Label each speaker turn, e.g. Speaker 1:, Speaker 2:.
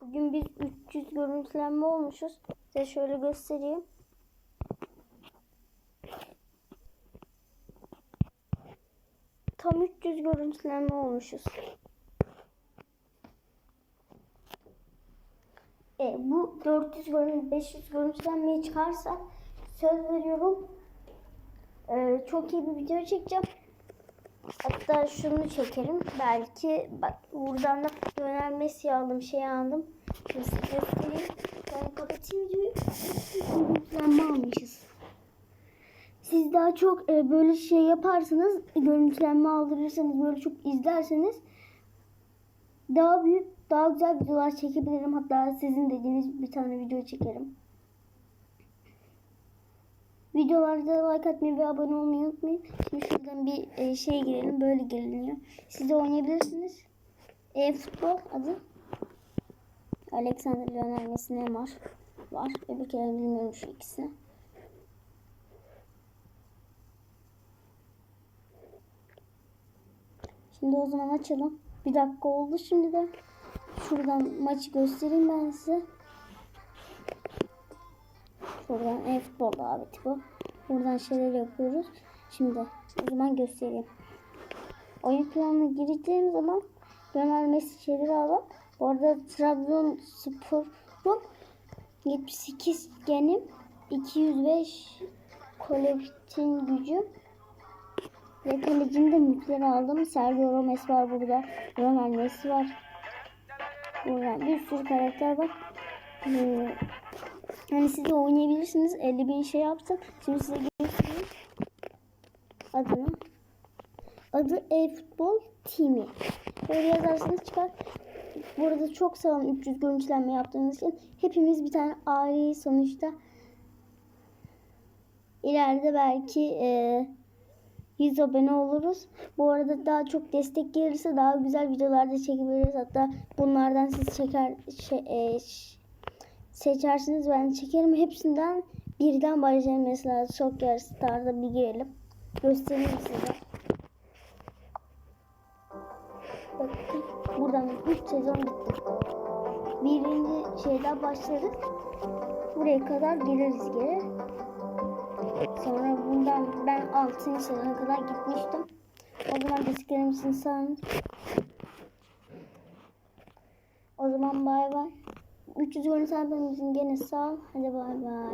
Speaker 1: Bugün biz 300 görüntülenme olmuşuz. Size şöyle göstereyim. Tam 300 görüntülenme olmuşuz. E, bu 400 görüntü, 500 görüntülenmeye çıkarsa söz veriyorum. e, çok iyi bir video çekeceğim. Hatta şunu çekerim. Belki bak buradan da Lionel Messi aldım, şey aldım. Şimdi size göstereyim. Ben kapatayım videoyu. Görüntülenme almışız. Siz daha çok e, böyle şey yaparsanız, görüntülenme aldırırsanız, böyle çok izlerseniz daha büyük, daha güzel videolar çekebilirim. Hatta sizin dediğiniz bir tane video çekerim. Videolarda like atmayı ve abone olmayı unutmayın. Şimdi şuradan bir e, şey girelim. Böyle giriliyor. Siz de oynayabilirsiniz. E, futbol adı. Alexander Lionel Messi Neymar var. Öbür kere bilmiyorum şu ikisini. Şimdi o zaman açalım. Bir dakika oldu şimdi de. Şuradan maçı göstereyim ben size. Şuradan e-futbol daveti bu. Buradan şeyler yapıyoruz. Şimdi o zaman göstereyim. Oyun planına gireceğim zaman Lionel Messi çeviri alalım. Bu arada Trabzonspor'un 78 genim 205 kolektin gücü ve kalecini de mülkleri aldım. Sergio Ramos var burada. Lionel Messi var. Burada bir sürü karakter var. Ee, yani siz de oynayabilirsiniz. 50 bin şey yaptım. Şimdi size göstereyim. Adını. Adı e-futbol Team'i. Böyle yazarsanız çıkar. Bu arada çok sağ olun 300 görüntülenme yaptığınız için. Hepimiz bir tane aileyi sonuçta. İleride belki e, 100 abone oluruz. Bu arada daha çok destek gelirse daha güzel videolar da çekebiliriz. Hatta bunlardan siz çeker şey, e, seçersiniz ben çekerim. Hepsinden birden başlayalım. Mesela Soccer Star'da bir girelim. Göstereyim size. Bakın buradan 3 sezon gitti. Birinci şeyden başlarız. Buraya kadar geliriz geri. Sonra bundan ben 6. sezona kadar gitmiştim. O zaman desteklerimizin sağ O zaman bay bay. 300 görüntü abimizin gene sağ. Hadi bay bay.